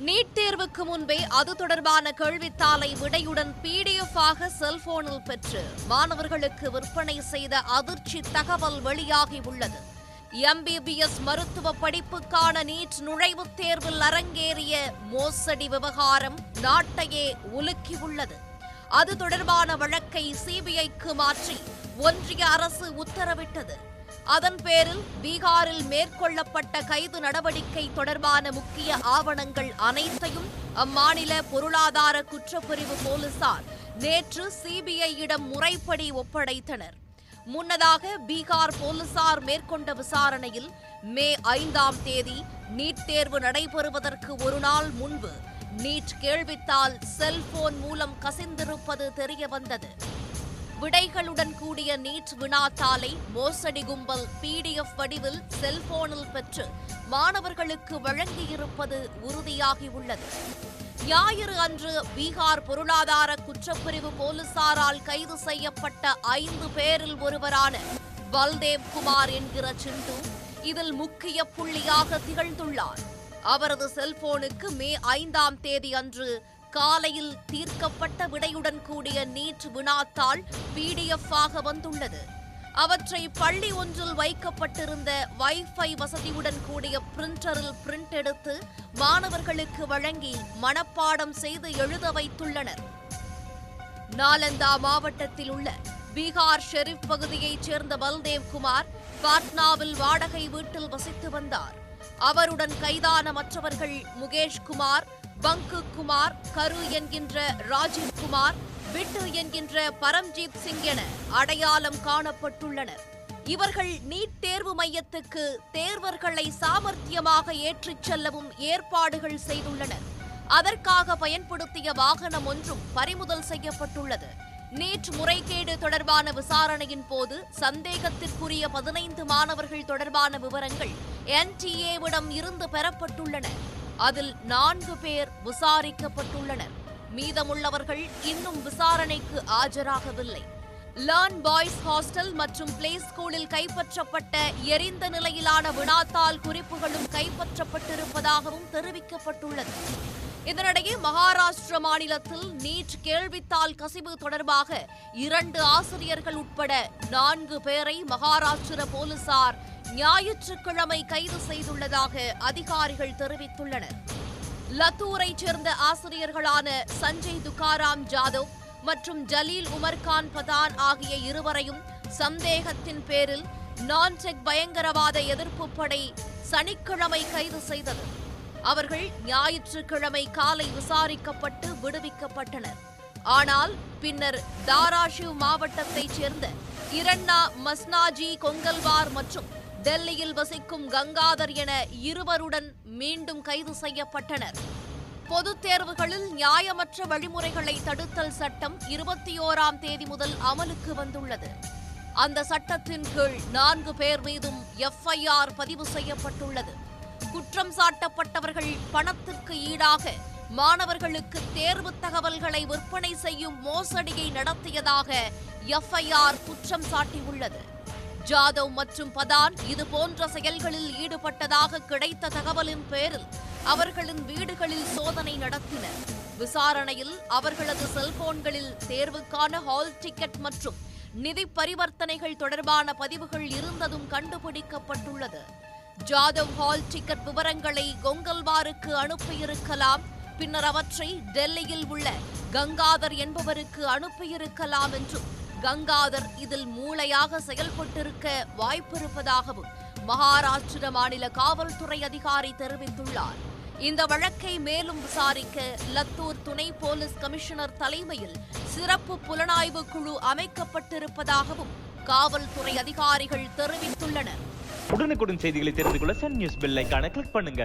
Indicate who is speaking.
Speaker 1: NEET தேர்வுக்கு முன்பே அது தொடர்பான கேள்வித்தாளை விடையுடன் பிடிஎஃப் ஆக செல்போனில் பெற்று மாணவர்களுக்கு விற்பனை செய்த அதிர்ச்சி தகவல் வெளியாகி உள்ளது. எம்பிபிஎஸ் மருத்துவ படிப்புக்கான நீட் நுழைவுத் தேர்வில் அரங்கேறிய மோசடி விவகாரம் நாட்டையே உலுக்கியுள்ளது அது தொடர்பான வழக்கை சிபிஐக்கு மாற்றி ஒன்றிய அரசு உத்தரவிட்டது. அதன் பேரில் பீகாரில் மேற்கொள்ளப்பட்ட கைது நடவடிக்கை தொடர்பான முக்கிய ஆவணங்கள் அனைத்தையும் அம்மாநில பொருளாதார குற்றப்பிரிவு போலீசார் நேற்று சிபிஐயிடம் முறைப்படி ஒப்படைத்தனர். முன்னதாக பீகார் போலீசார் மேற்கொண்ட விசாரணையில் மே ஐந்தாம் தேதி நீட் தேர்வு நடைபெறுவதற்கு ஒரு நாள் முன்பு நீட் கேள்வித்தால் செல்போன் மூலம் கசிந்திருப்பது தெரியவந்தது. விடைகளுடன் கூடிய நீட் வினாத்தாளை மோசடி கும்பல் பிடிஎஃப் வடிவில் செல்போனில் பெற்று மாணவர்களுக்கு வழங்கியிருப்பது உறுதியாகியுள்ளது. ஞாயிறு அன்று பீகார் பொருளாதார குற்றப்பிரிவு போலீசாரால் கைது செய்யப்பட்ட ஐந்து பேரில் ஒருவரான பல்தேவ் குமார் என்கிற சிண்டு இதில் முக்கிய புள்ளியாக திகழ்ந்துள்ளார். அவரது செல்போனுக்கு மே ஐந்தாம் தேதி அன்று காலையில் தீர்க்கப்பட்ட விடையுடன் கூடிய நீட் வினாத்தாள் பிடிஎஃப் ஆக வந்துள்ளது. அவற்றை பள்ளி ஒன்றில் வைக்கப்பட்டிருந்த வைஃபை வசதியுடன் கூடிய பிரிண்டரில் பிரிண்ட் எடுத்து மாணவர்களுக்கு வழங்கி மனப்பாடம் செய்து எழுத வைத்துள்ளனர். நாலந்தா மாவட்டத்தில் உள்ள பீகார் ஷெரீப் பகுதியைச் சேர்ந்த பல்தேவ் குமார் பாட்னாவில் வாடகை வீட்டில் வசித்து வந்தார். அவருடன் கைதான மற்றவர்கள் முகேஷ் குமார் பங்கு குமார் கரு என்கின்ற ராஜீவ் குமார் பிட்டு என்கின்ற பரம்ஜீத் சிங் என அடையாளம் காணப்பட்டுள்ளனர். இவர்கள் நீட் தேர்வு மையத்துக்கு தேர்வர்களை சாமர்த்தியமாக ஏற்றிச் செல்லவும் ஏற்பாடுகள் செய்துள்ளனர். அதற்காக பயன்படுத்திய வாகனம் ஒன்றும் பறிமுதல் செய்யப்பட்டுள்ளது. நீட் முறைகேடு தொடர்பான விசாரணையின் போது சந்தேகத்திற்குரிய பதினைந்து மாணவர்கள் தொடர்பான விவரங்கள் என்டிஏவிடம் இருந்து பெறப்பட்டுள்ளன. அதில் நான்கு பேர் விசாரிக்கப்பட்டுள்ளனர். மீதமுள்ளவர்கள் இன்னும் விசாரணைக்கு ஆஜராகவில்லை. லேர்ன் பாய்ஸ் ஹாஸ்டல் மற்றும் பிளே ஸ்கூலில் கைப்பற்றப்பட்ட எரிந்த நிலையிலான வினாத்தாள் குறிப்புகளும் கைப்பற்றப்பட்டிருப்பதாகவும் தெரிவிக்கப்பட்டுள்ளது. இதனிடையே மகாராஷ்டிர மாநிலத்தில் நீட் கேள்வித்தாள் கசிவு தொடர்பாக இரண்டு ஆசிரியர்கள் உட்பட நான்கு பேரை மகாராஷ்டிர போலீசார் ஞாயிற்றுக்கிழமை கைது செய்துள்ளதாக அதிகாரிகள் தெரிவித்துள்ளனர். லத்தூரைச் சேர்ந்த ஆசிரியர்களான சஞ்சய் துகாராம் ஜாதவ் மற்றும் ஜலீல் உமர்கான் பதான் ஆகிய இருவரையும் சந்தேகத்தின் பேரில் நான்செக் பயங்கரவாத எதிர்ப்பு படை சனிக்கிழமை கைது செய்தது. அவர்கள் ஞாயிற்றுக்கிழமை காலை விசாரிக்கப்பட்டு விடுவிக்கப்பட்டனர். ஆனால் பின்னர் தாராஷிவ் மாவட்டத்தைச் சேர்ந்த இரண்டா மஸ்னாஜி கொங்கல்வார் மற்றும் டெல்லியில் வசிக்கும் கங்காதர் என இருவருடன் மீண்டும் கைது செய்யப்பட்டனர். பொதுத் தேர்வுகளில் நியாயமற்ற வழிமுறைகளை தடுத்தல் சட்டம் இருபத்தி ஓராம் தேதி முதல் அமலுக்கு வந்துள்ளது. அந்த சட்டத்தின் கீழ் நான்கு பேர் மீதும் எஃப்ஐஆர் பதிவு செய்யப்பட்டுள்ளது. குற்றம் சாட்டப்பட்டவர்கள் பணத்திற்கு ஈடாக மாணவர்களுக்கு தேர்வு தகவல்களை விற்பனை செய்யும் மோசடியை நடத்தியதாக எஃப்ஐஆர் குற்றம் சாட்டியுள்ளது. ஜாதவ் மற்றும் பதான் இது போன்ற செயல்களில் ஈடுபட்டதாக கிடைத்த தகவலின் பேரில் அவர்களின் வீடுகளில் சோதனை நடத்தினர். விசாரணையில் அவர்களது செல்போன்களில் தேர்வுக்கான ஹால் டிக்கெட் மற்றும் நிதி பரிவர்த்தனைகள் தொடர்பான பதிவுகள் இருந்ததும் கண்டுபிடிக்கப்பட்டுள்ளது. ஜாதவ் ஹால் டிக்கெட் விவரங்களை கொங்கல்வாருக்கு அனுப்பியிருக்கலாம். பின்னர் அவற்றை டெல்லியில் உள்ள கங்காதர் என்பவருக்கு அனுப்பியிருக்கலாம் என்றும் கங்காதர் இதில் மூளையாக செயல்பட்டிருக்க வாய்ப்பிருப்பதாகவும் மகாராஷ்டிர மாநில காவல்துறை அதிகாரி தெரிவித்துள்ளார். இந்த வழக்கை மேலும் விசாரிக்க லத்தூர் துணை போலீஸ் கமிஷனர் தலைமையில் சிறப்பு புலனாய்வு குழு அமைக்கப்பட்டிருப்பதாகவும் காவல்துறை அதிகாரிகள் தெரிவித்துள்ளனர்.
Speaker 2: உடனுக்குடன் செய்திகளை தெரிந்து கொள்ள சன் நியூஸ் பெல் கிளிக் பண்ணுங்க.